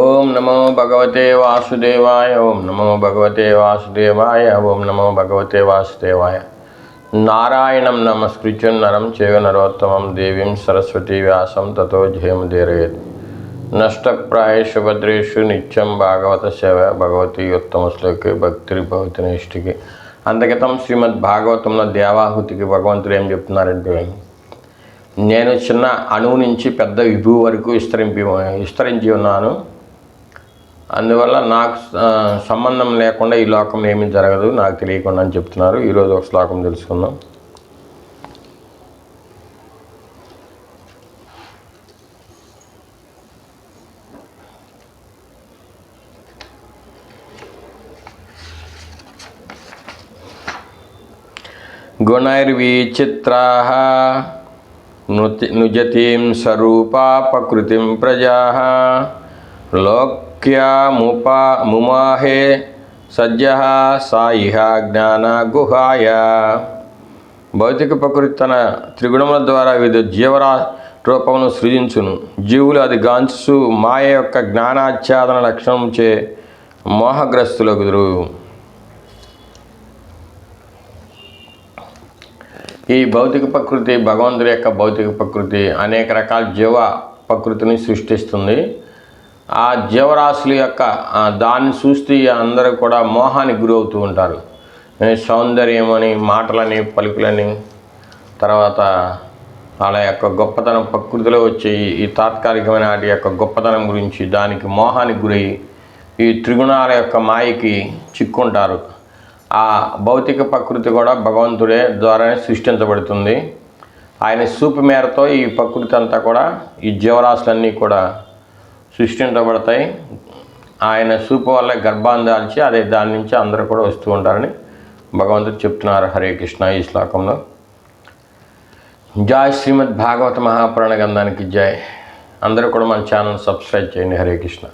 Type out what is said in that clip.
ఓం నమో భగవతే వాసుదేవాయ ఓం నమో భగవతే వాసుదేవాయ ఓం నమో భగవతే వాసుదేవాయ. నారాయణం నమస్కృత్యం నరం చేవ నరోత్తమం దేవీం సరస్వతీ వ్యాసం తతో జయముదీరయేత్ నష్టప్రాయేషు భద్రేషు నిత్యం భాగవత సేవ భగవతి ఉత్తమ శ్లోకి భక్తి భగవతి నిష్ఠికి. అందుకతం శ్రీమద్ భాగవతంలో దేవాహుతికి భగవంతుడు ఏం చెప్తున్నారంటే నేను చిన్న అణువు నుంచి పెద్ద విభువు వరకు విస్తరింపి విస్తరించి ఉన్నాను. అందువల్ల నాకు సంబంధం లేకుండా ఈ లోకంలో ఏమీ జరగదు నాకు తెలియకుండా అని చెప్తున్నారు. ఈరోజు ఒక శ్లోకం తెలుసుకుందాం. గుణైర్విచిత్రా నుజతీం స్వరూపా ప్రకృతిం ప్రజా ముపా ముమాహే సజ్జ సాయిహ జ్ఞాన గుహాయ భౌతిక ప్రకృతి తన త్రిగుణముల ద్వారా వివిధ జీవరా రూపమును సృజించును. జీవులు అది గాంచు మాయ యొక్క జ్ఞానాచ్ఛాదన లక్షణంచే మోహగ్రస్తులగుదురు ఈ భౌతిక ప్రకృతి భగవంతుడి యొక్క భౌతిక ప్రకృతి అనేక రకాల జీవ ప్రకృతిని సృష్టిస్తుంది. ఆ జీవరాశుల యొక్క దాన్ని చూస్తే అందరూ కూడా మోహానికి గురవుతూ ఉంటారు. సౌందర్యం అని మాటలని పలుకులని తర్వాత వాళ్ళ యొక్క గొప్పతనం ప్రకృతిలో వచ్చే ఈ- ఈ తాత్కాలికమైన వాటి యొక్క గొప్పతనం గురించి దానికి మోహానికి గురై ఈ త్రిగుణాల యొక్క మాయకి చిక్కుంటారు. ఆ భౌతిక ప్రకృతి కూడా భగవంతుడే ద్వారానే సృష్టించబడుతుంది. ఆయన చూపు మేరతో ఈ ప్రకృతి అంతా కూడా ఈ జీవరాశులన్నీ కూడా సృష్టించబడతాయి. ఆయన చూపు వల్ల గర్భాన్ని దాల్చి అదే దాని నుంచి అందరూ కూడా వస్తూ ఉంటారని భగవంతుడు చెప్తున్నారు హరే కృష్ణ ఈ శ్లోకంలో. జై శ్రీమద్ భాగవత మహాపురాణ గంధానికి జై. అందరూ కూడా మన ఛానల్ సబ్స్క్రైబ్ చేయండి. హరే కృష్ణ.